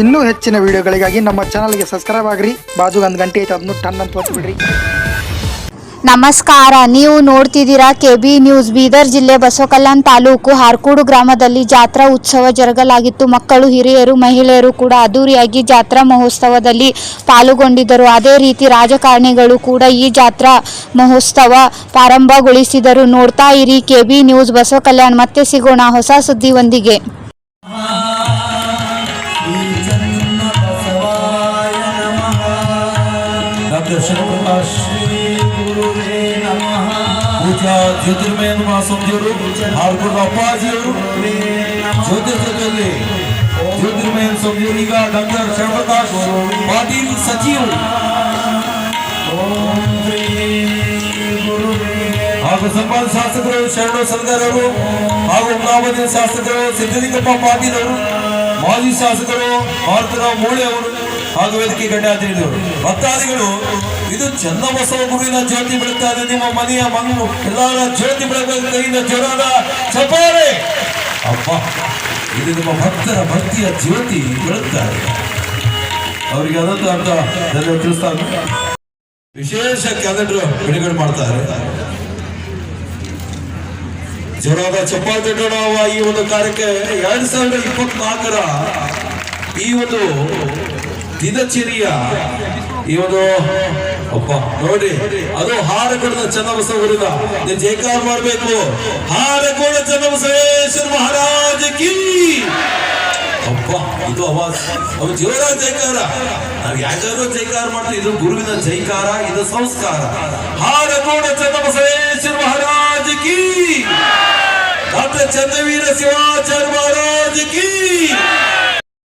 ಇನ್ನೂ ಹೆಚ್ಚಿನ ವಿಡಿಯೋಗಳಿಗಾಗಿ ನಮ್ಮ ಚಾನಲ್ಗೆ ಸಬ್ಸ್ಕ್ರೈಬ್ ಆಗ್ರಿ. ಬಾಜು ಒಂದು ಗಂಟೆ ಐತೆ, ಅದನ್ನು ಟನ್ ಅಂತ ಒತ್ತಿ ನಮಸ್ಕಾರ, ನೀವು ನೋಡ್ತಿದ್ದೀರಾ ಕೆಬಿ ನ್ಯೂಸ್ ಬೀದರ್ ಜಿಲ್ಲೆ ಬಸವಕಲ್ಯಾಣ ತಾಲೂಕು ಹಾರ್ಕೂಡು ಗ್ರಾಮದಲ್ಲಿ ಜಾತ್ರಾ ಉತ್ಸವ ಜರುಗಲಾಗಿತ್ತು. ಮಕ್ಕಳು, ಹಿರಿಯರು, ಮಹಿಳೆಯರು ಕೂಡ ಅದ್ದೂರಿಯಾಗಿ ಜಾತ್ರಾ ಮಹೋತ್ಸವದಲ್ಲಿ ಪಾಲ್ಗೊಂಡಿದ್ದರು. ಅದೇ ರೀತಿ ರಾಜಕಾರಣಿಗಳು ಕೂಡ ಈ ಜಾತ್ರಾ ಮಹೋತ್ಸವ ಪ್ರಾರಂಭಗೊಳಿಸಿದರು. ನೋಡ್ತಾ ಇರಿ ಕೆಬಿ ನ್ಯೂಸ್ ಬಸವಕಲ್ಯಾಣ. ಮತ್ತೆ ಸಿಗೋಣ ಹೊಸ ಸುದ್ದಿಯೊಂದಿಗೆ. ಪೂಜಾ ಜ್ಯೋತಿರ್ಮಯ ಸ್ವಾಮಿಯವರು ಹಾರ್ಕೋಡ್ ಅಪ್ಪಾಜಿಯವರು ಜ್ಯೋತಿರ್ ಜೊತೆಯಲ್ಲಿ ಜ್ಯೋತಿರ್ಮಯ ಸ್ವಾಮಿಯವರು ಈಗ ಡಾಕ್ಟರ್ ಶಿವಪ್ರಕಾಶ್ ಪಾಟೀಲ್ ಸಚಿವರು ಹಾಗೂ ಸಂಪಾದ ಶಾಸಕರು ಶರಣು ಸಲ್ಗಾರ್ ಅವರು ಹಾಗೂ ಉಮ್ನಾಬಾದಿ ಶಾಸಕರು ಸಿದ್ದಲಿಂಗಪ್ಪ ಪಾಟೀಲ್ ಅವರು ಮಾಜಿ ಶಾಸಕರು ಭಾರತರಾವ್ ಮೋಳೆ ಅವರು ಹಾಗೂ ವೇದಿಕೆ ಭಕ್ತಾದಿಗಳು, ಇದು ಚನ್ನಬಸವ ಗುರುವಿನ ಜ್ಯೋತಿ ಬೆಳಗ್ತಾ ಇದೆ. ನಿಮ್ಮ ಮನೆಯ ಮಣ್ಣು, ಎಲ್ಲರ ಜ್ಯೋತಿ ಬೆಳಗುವ ಕೈಯಿಂದ ಜೋರಾದ ಚಪಾರೆ ಅಪ್ಪ ಇದು ನಿಮ್ಮ ಭಕ್ತರ ಭಕ್ತಿಯ ಜ್ಯೋತಿ ಬೆಳಗ್ತಾ ಇದೆ. ಅವರಿಗೆ ಅದಂತ ಅಂತ ತಿಳಿಸ್ತಾ ವಿಶೇಷ ಕ್ಯಾಲೆಂಡರ್ ಬಿಡುಗಡೆ ಮಾಡ್ತಾರೆ. ಚಪ್ಪಾಳೆ ತಟ್ಟೋಣ ಈ ಒಂದು ಕಾರ್ಯಕ್ಕೆ. ಎರಡ್ ಸಾವಿರದ ಇಪ್ಪತ್ನಾಲ್ಕರ ಈ ಒಂದು ದಿನಚರಿಯ ಇವನು, ಅಪ್ಪ, ನೋಡಿ, ಅದು ಹಾರಗೋಡದ ಚನ್ನಬಸವರಿಂದ. ನೀವು ಜಯಕಾರ ಮಾಡಬೇಕು. ಹಾರಗೋಡ ಚನ್ನಬಸವೇಶ್ವರ ಮಹಾರಾಜ ಕೀ. ಅಪ್ಪ, ಇದು ಅವಾಜ್. ಅವ ಜೋರಾದ ಜೈಕಾರ ನಾವು ಯಾಕಾದ್ರೂ ಜೈಕಾರ ಮಾಡ್ತೀವಿ ಇದು ಗುರುವಿನ ಜೈಕಾರ ಇದು ಸಂಸ್ಕಾರ. ಹಾರಗೋಡ ಚನ್ನಬಸವೇಶ್ವರ ಮಹಾರಾಜ ಕೀ. ಡಾಕ್ಟರ್ ಚಂದ್ರವೀರ ಶಿವಾಚಾರ್ಯ ಮಹಾರಾಜ ಕೀ.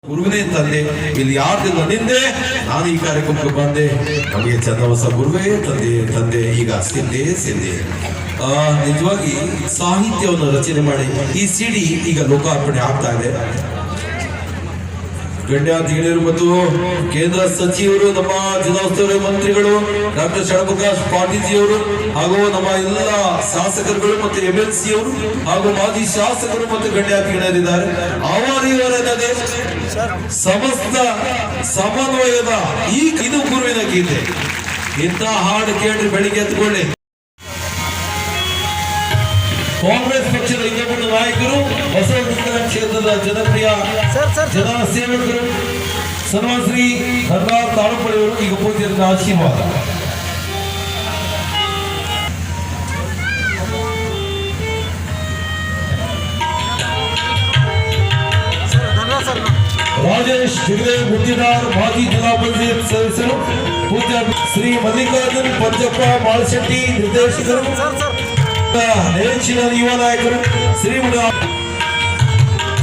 ಗುರುವಿನೇ ತಂದೆ, ಇಲ್ಲಿ ಯಾರ್ದಿಲ್ಲ ನಿಂದೆ. ನಾನು ಈ ಕಾರ್ಯಕ್ರಮಕ್ಕೆ ಬಂದೆ. ನಮಗೆ ಚಂದವಸ ಗುರುವೇ ತಂದೆ ತಂದೆ. ಈಗ ಸಿದ್ದೆ ಸಿದ್ದೆ ಆ, ನಿಜವಾಗಿ ಸಾಹಿತ್ಯವನ್ನು ರಚನೆ ಮಾಡಿ ಈ ಸಿಡಿ ಈಗ ಲೋಕಾರ್ಪಣೆ ಆಗ್ತಾ ಇದೆ. ಗಣ್ಯಾತಿಗಳು ಮತ್ತು ಕೇಂದ್ರ ಸಚಿವರು, ನಮ್ಮ ಜಿಲ್ಲಾಸ್ತುವಾರಿ ಮಂತ್ರಿಗಳು, ಡಾಕ್ಟರ್ ಷಣ್ಮುಖಾಶ್ ಪಾಟೀಲ್ಜಿಯವರು ಹಾಗೂ ನಮ್ಮ ಎಲ್ಲ ಶಾಸಕರುಗಳು ಮತ್ತು ಎಂ ಎಲ್ ಸಿ ಅವರು ಹಾಗೂ ಮಾಜಿ ಶಾಸಕರು ಮತ್ತು ಗಣ್ಯಾಧಿಕಾರಿಗಳಿದ್ದಾರೆ. ಅವರಿವರಲ್ಲದೆ ಸಮಸ್ತ ಸಮನ್ವಯದ ಈ ಕಿದು ಗುರುವಿನ ಗೀತೆ. ಇಂಥ ಹಾಡು ಕೇಳಿ ಬೆಳಿಗ್ಗೆ ಎತ್ಕೊಳ್ಳಿ ಕಾಂಗ್ರೆಸ್ ಪಕ್ಷದ ಇನ್ನೊಬ್ಬರು ನಾಯಕರು ಬಸವಕಲ್ಯಾಣ ಕ್ಷೇತ್ರದ ಜನಪ್ರಿಯ ಜನ ಸೇವಕರು ಸನ್ಮಾನ ಶ್ರೀ ಧರ್ಮರಾಜ್ ತಾಳುಪಡಿಯವರು ಈಗ ಪೂಜ್ಯರಿಂದ ಆಶೀರ್ವಾದ ರಾಜೇಶ್ ಹೆಗ್ಡೆ ಗುತ್ತಿದಾರ್ ಮಾಜಿ ಜಿಲ್ಲಾ ಪಂಚಾಯತ್ ಸದಸ್ಯರು ಪೂಜ್ಯ ಶ್ರೀ ಮಲ್ಲಿಕಾರ್ಜುನ್ ಪಂಚಪ್ಪ ಮಾಳಶೆಟ್ಟಿ ನಿರ್ದೇಶಕರು ನೆಚ್ಚಿನ ಯುವ ನಾಯಕರು ಶ್ರೀಮಠ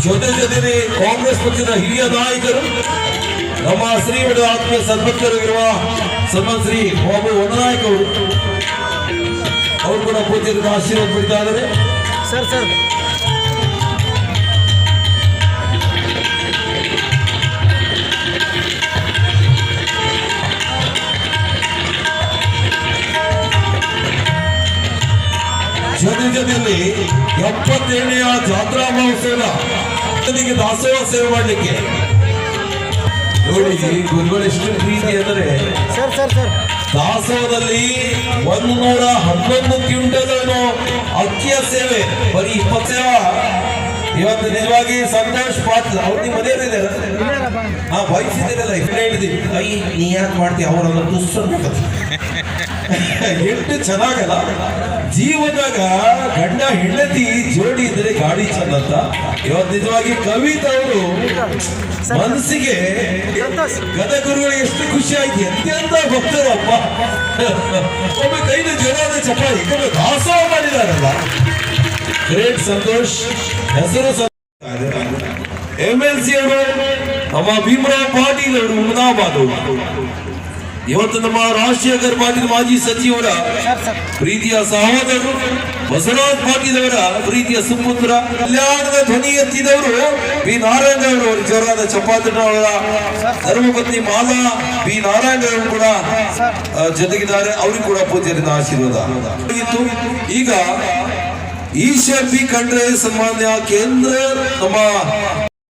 ಜೊತೆ ಜೊತೆಗೆ ಕಾಂಗ್ರೆಸ್ ಪಕ್ಷದ ಹಿರಿಯ ನಾಯಕರು, ನಮ್ಮ ಶ್ರೀಮಠ ಆತ್ಮೀಯ ಸದ್ಭಕ್ತರಾಗಿರುವ ಸನ್ಮಾನ್ ಶ್ರೀ ಬಾಬು ವನನಾಯಕ್ ಅವರು. ಅವರು ಕೂಡ ಪೂಜೆಯನ್ನು ಆಶೀರ್ವಾದ ಪಡಿತಾ ಇದ್ದಾರೆ. Sir sir. ಜೊತೆಯಲ್ಲಿ ಎಪ್ಪತ್ತೇಳನೆಯ ಜಾತ್ರಾ ಮಹೋತ್ಸವದ ಜನರಿಗೆ ದಾಸೋಹ ಸೇವೆ ಮಾಡಲಿಕ್ಕೆ. ನೋಡಿ ಗುರುಗಳು ಎಷ್ಟು ಪ್ರೀತಿ ಅಂದರೆ ಸರ್ ಸರ್ ಸರ್. ದಾಸೋಹದಲ್ಲಿ ಒಂದು ನೂರ ಹನ್ನೊಂದು ಕ್ವಿಂಟಲ್ ಅಕ್ಕಿಯ ಸೇವೆ ಬರೀ ಇಪ್ಪತ್ತು ಸೇವಾ. ಇವತ್ತು ನಿಜವಾಗಿ ಸಂತೋಷ್ ಪಾಟೀಲ್ ಅವ್ರು ನಿಮ್ಮ ಮನೆಯಲ್ಲಿದೆ ಹಾ ಬಯಸಿದ್ದೀರಲ್ಲ ಇಬ್ಬರೇ ಹೇಳಿದ್ವಿ ಐ ನೀ ಯಾಕೆ ಮಾಡ್ತೀವಿ ಅವರನ್ನ ತುಸ್ಸು ಎಷ್ಟು ಚೆನ್ನಾಗಲ್ಲ. ಜೀವನದಾಗ ಗಂಡ ಹೆಂಡತಿ ಜೋಡಿ ಇದ್ರೆ ಗಾಡಿ ಚಂದ ಅಂತ. ಇವತ್ತು ನಿಜವಾಗಿ ಕವಿತ ಅವರು ಮನಸ್ಸಿಗೆ ಗದಗುರುಗಳು ಎಷ್ಟು ಖುಷಿ ಆಯ್ತು. ಎಂತೆಂತ ಭಕ್ತರಪ್ಪ. ಒಮ್ಮೆ ಕೈನ ಜೋರಾದ ಚಪ್ಪಾಳಿ ಯಾಕಂದ್ರೆ ದಾಸೋಹ ಮಾಡಿದಾರಲ್ಲ. ಗ್ರೇಟ್ ಸಂತೋಷ್. ಹೆಸರು ಎಂ ಎಲ್ ಸಿ ಅವರು ನಮ್ಮ ಭೀಮರಾವ್ ಪಾಟೀಲ್ ಅವರು ಮುನಾಬಾದ್ ಅವರು. ಇವತ್ತು ನಮ್ಮ ರಾಷ್ಟ್ರೀಯ ಪಾಟೀಲ್ ಮಾಜಿ ಸಚಿವರ ಪ್ರೀತಿಯ ಸಹೋದರರು ಬಸವರಾಜ್ ಪಾಟೀಲ್ ಅವರ ಪ್ರೀತಿಯ ಸುಪುತ್ರ ಕಲ್ಯಾಣದ ಧ್ವನಿ ಎತ್ತಿದವರು ಬಿ. ನಾರಾಯಣ ಅವರು. ಅವರು ಜೋರಾದ ಚಪಾತನ ಅವರ ಧರ್ಮಪತ್ನಿ ಮಾಲಾ ಬಿ. ನಾರಾಯಣ ಅವರು ಕೂಡ ಜೊತೆಗಿದ್ದಾರೆ. ಅವರಿಗೂ ಕೂಡ ಪೂಜೆಯಿಂದ ಆಶೀರ್ವಾದ. ಈಗ ಈಶ್ವರ್ ಬಿ ಖಂಡ್ರೆ ಸನ್ಮಾನ್ಯ ಕೇಂದ್ರ ನಮ್ಮ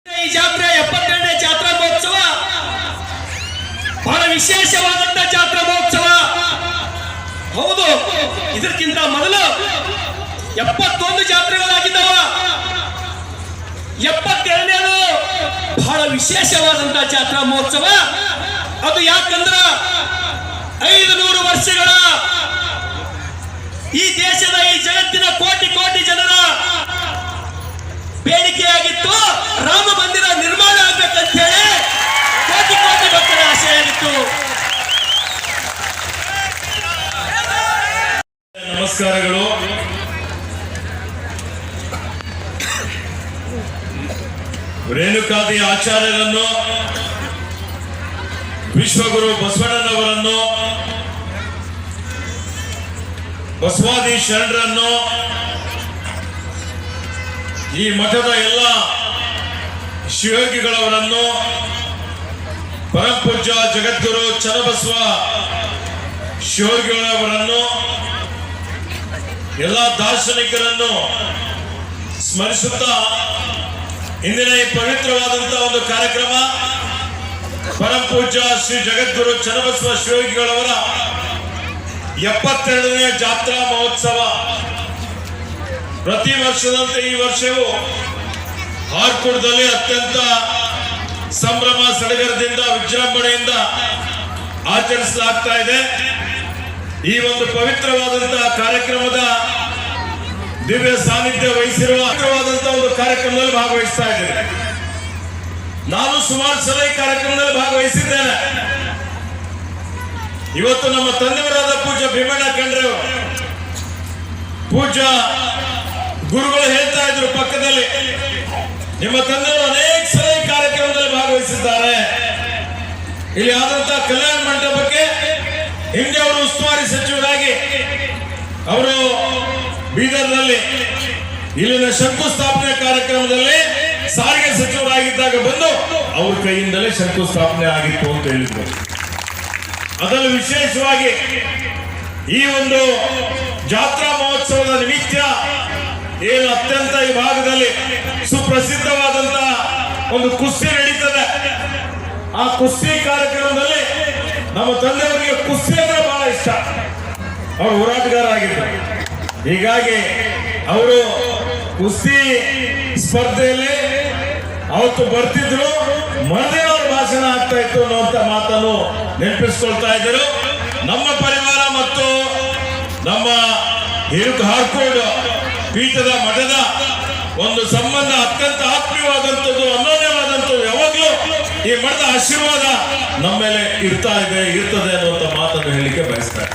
ಈ ಜಾತ್ರೆ ಎಪ್ಪತ್ತೆರಡನೇ ಜಾತ್ರಾ ಮಹೋತ್ಸವ ವಿಶೇಷವಾದಂತ ಜಾತ್ರಾ ಮಹೋತ್ಸವ. ಹೌದು, ಇದಕ್ಕಿಂತ ಮೊದಲು ಎಪ್ಪತ್ತೊಂದು ಜಾತ್ರೆಗಳಾಗಿದ್ದವ. ಎಪ್ಪತ್ತೆರಡನೇದು ಬಹಳ ವಿಶೇಷವಾದಂತ ಜಾತ್ರಾ ಮಹೋತ್ಸವ. ಅದು ಯಾಕಂದ್ರ ಐದು ನೂರು ವರ್ಷಗಳ ಈ ದೇಶದ ಈ ಜಗತ್ತಿನ ಕೋಟಿ ಕೋಟಿ ಜನರ ಬೇಡಿಕೆಯಾಗಿತ್ತು. ರಾಮ ಮಂದಿರ ನಿರ್ಮಾಣ ಆಚಾರ್ಯರನ್ನು ವಿಶ್ವಗುರು ಬಸವಣ್ಣನವರನ್ನು, ಬಸವಾದಿ ಶರಣರನ್ನು, ಈ ಮಠದ ಎಲ್ಲ ಶಿವಯೋಗಿಗಳವರನ್ನು ಪರಮಪೂಜ್ಯ ಜಗದ್ಗುರು ಚನ್ನಬಸವ ಶಿವಯೋಗಿಗಳವರನ್ನು, ಎಲ್ಲ ದಾರ್ಶನಿಕರನ್ನು ಸ್ಮರಿಸುತ್ತಾ ಇಂದಿನ ಈ ಪವಿತ್ರವಾದಂತಹ ಒಂದು ಕಾರ್ಯಕ್ರಮ. ಪರಂ ಶ್ರೀ ಜಗದ್ಗುರು ಚನ್ನಬಸವ ಶಿವಯೋಗಿಗಳವರ ಎಪ್ಪತ್ತೆರಡನೇ ಜಾತ್ರಾ ಮಹೋತ್ಸವ. ಪ್ರತಿ ವರ್ಷದಂತೆ ಈ ವರ್ಷವೂ ಹಾರ್ಕೂಡದಲ್ಲಿ ಅತ್ಯಂತ ಸಂಭ್ರಮ ಸಡಗರದಿಂದ, ವಿಜೃಂಭಣೆಯಿಂದ ಆಚರಿಸಲಾಗ್ತಾ ಇದೆ. ಈ ಒಂದು ಪವಿತ್ರವಾದಂತಹ ಕಾರ್ಯಕ್ರಮದ ದಿವ್ಯ ಸಾನ್ನಿಧ್ಯ ವಹಿಸಿರುವ ಒಂದು ಕಾರ್ಯಕ್ರಮದಲ್ಲಿ ಭಾಗವಹಿಸ್ತಾ ಇದ್ದೇನೆ. ನಾನು ಸುಮಾರು ಸಲ ಈ ಕಾರ್ಯಕ್ರಮದಲ್ಲಿ ಭಾಗವಹಿಸಿದ್ದೇನೆ. ಇವತ್ತು ನಮ್ಮ ತಂದೆಯವರಾದ ಪೂಜ್ಯ ಭೀಮಣ್ಣ ಕಂಡ್ರೆ. ಪೂಜ್ಯ ಗುರುಗಳು ಹೇಳ್ತಾ ಇದ್ರು ಪಕ್ಕದಲ್ಲಿ, ನಿಮ್ಮ ತಂದೆಯವರು ಅನೇಕ ಸಲ ಈ ಕಾರ್ಯಕ್ರಮದಲ್ಲಿ ಭಾಗವಹಿಸಿದ್ದಾರೆ. ಇಲ್ಲಿ ಆದಂತಹ ಕಲ್ಯಾಣ ಮಂಟಪಕ್ಕೆ ಹಿಂದೆ ಅವರು ಉಸ್ತುವಾರಿ ಸಚಿವರಾಗಿ ಅವರು ಬೀದರ್ನಲ್ಲಿ ಇಲ್ಲಿನ ಶಂಕುಸ್ಥಾಪನೆ ಕಾರ್ಯಕ್ರಮದಲ್ಲಿ ಸಾರಿಗೆ ಸಚಿವರಾಗಿದ್ದಾಗ ಬಂದು ಅವ್ರ ಕೈಯಿಂದಲೇ ಶಂಕುಸ್ಥಾಪನೆ ಆಗಿತ್ತು ಅಂತ ಹೇಳಿದ್ರು. ಅದರಲ್ಲಿ ವಿಶೇಷವಾಗಿ ಈ ಒಂದು ಜಾತ್ರಾ ಮಹೋತ್ಸವದ ನಿಮಿತ್ತ ಏನು ಅತ್ಯಂತ ಈ ಭಾಗದಲ್ಲಿ ಸುಪ್ರಸಿದ್ಧವಾದಂತಹ ಒಂದು ಕುಸ್ತಿ ನಡೀತದೆ. ಆ ಕುಸ್ತಿ ಕಾರ್ಯಕ್ರಮದಲ್ಲಿ ನಮ್ಮ ತಂದೆಯವರಿಗೆ ಕುಸ್ತಿ ಅಂದ್ರೆ ಬಹಳ ಇಷ್ಟ. ಅವರು ಹೋರಾಟಗಾರ ಆಗಿದ್ರು. ಹೀಗಾಗಿ ಅವರು ಕುಸ್ತಿ ಸ್ಪರ್ಧೆಯಲ್ಲಿ ಅವತ್ತು ಬರ್ತಿದ್ರು ಮನೆ ಅವ್ರ ಭಾಷಣ ಆಗ್ತಾ ಇತ್ತು ಅನ್ನುವಂತ ಮಾತನ್ನು ನೆನಪಿಸ್ಕೊಳ್ತಾ ಇದ್ದರು ನಮ್ಮ ಪರಿವಾರ ಮತ್ತು ನಮ್ಮ ಹಿರುಕ್ ಹಾರ್ಕೋಡ್ ಪೀಠದ ಮಠದ ಒಂದು ಸಂಬಂಧ ಅತ್ಯಂತ ಆತ್ಮೀಯವಾದಂಥದ್ದು, ಅನನ್ಯವಾದಂಥದ್ದು ಯಾವಾಗಲೂ ಈ ಮಠದ ಆಶೀರ್ವಾದ ನಮ್ಮ ಮೇಲೆ ಇರ್ತಾ ಇದೆ, ಇರ್ತದೆ ಅನ್ನುವಂಥ ಮಾತನ್ನು ಹೇಳಲಿಕ್ಕೆ ಬಯಸ್ತಾ.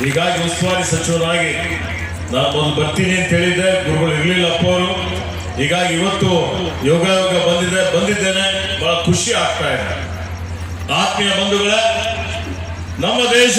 ಹೀಗಾಗಿ ಉಸ್ತುವಾರಿ ಸಚಿವರಾಗಿ ನಾನು ಮೊದಲು ಬರ್ತೀನಿ ಅಂತ ಹೇಳಿದ್ದೆ. ಗುರುಗಳು ಇರಲಿಲ್ಲ ಅಪ್ಪವರು ಹೀಗಾಗಿ ಇವತ್ತು ಯೋಗ ಯೋಗ ಬಂದಿದೆ, ಬಂದಿದ್ದೇನೆ. ಬಹಳ ಖುಷಿ ಆಗ್ತಾ ಇದೆ. ಆತ್ಮೀಯ ಬಂಧುಗಳೇ, ನಮ್ಮ ದೇಶ